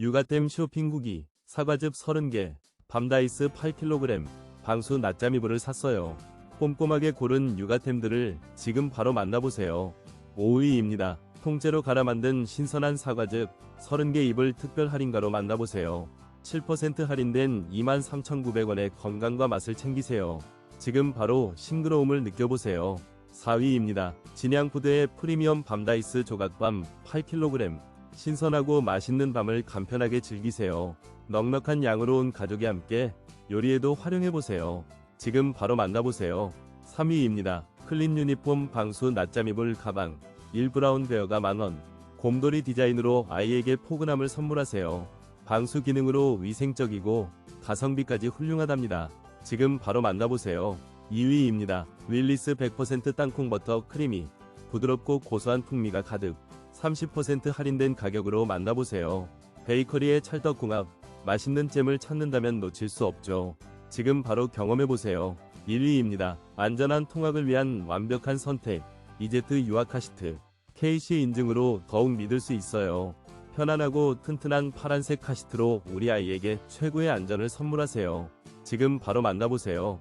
육아템 쇼핑 후기, 사과즙 30개, 밤다이스 8kg, 방수 낮잠이불을 샀어요. 꼼꼼하게 고른 육아템들을 지금 바로 만나보세요. 5위입니다. 통째로 갈아 만든 신선한 사과즙 30개 입을 특별 할인가로 만나보세요. 7% 할인된 23,900원의 건강과 맛을 챙기세요. 지금 바로 싱그러움을 느껴보세요. 4위입니다. 진양푸드의 프리미엄 밤다이스 조각밤 8kg. 신선하고 맛있는 밤을 간편하게 즐기세요. 넉넉한 양으로 온 가족이 함께 요리에도 활용해보세요. 지금 바로 만나보세요. 3위입니다. 클린 유니폼 방수 낮잠 이불 가방 1브라운 베어가 만원. 곰돌이 디자인으로 아이에게 포근함을 선물하세요. 방수 기능으로 위생적이고 가성비까지 훌륭하답니다. 지금 바로 만나보세요. 2위입니다. 윌리스 100% 땅콩 버터 크리미. 부드럽고 고소한 풍미가 가득. 30% 할인된 가격으로 만나보세요. 베이커리의 찰떡궁합. 맛있는 잼을 찾는다면 놓칠 수 없죠. 지금 바로 경험해보세요. 1위입니다. 안전한 통학을 위한 완벽한 선택. 이제트 유아 카시트. KC 인증으로 더욱 믿을 수 있어요. 편안하고 튼튼한 파란색 카시트로 우리 아이에게 최고의 안전을 선물하세요. 지금 바로 만나보세요.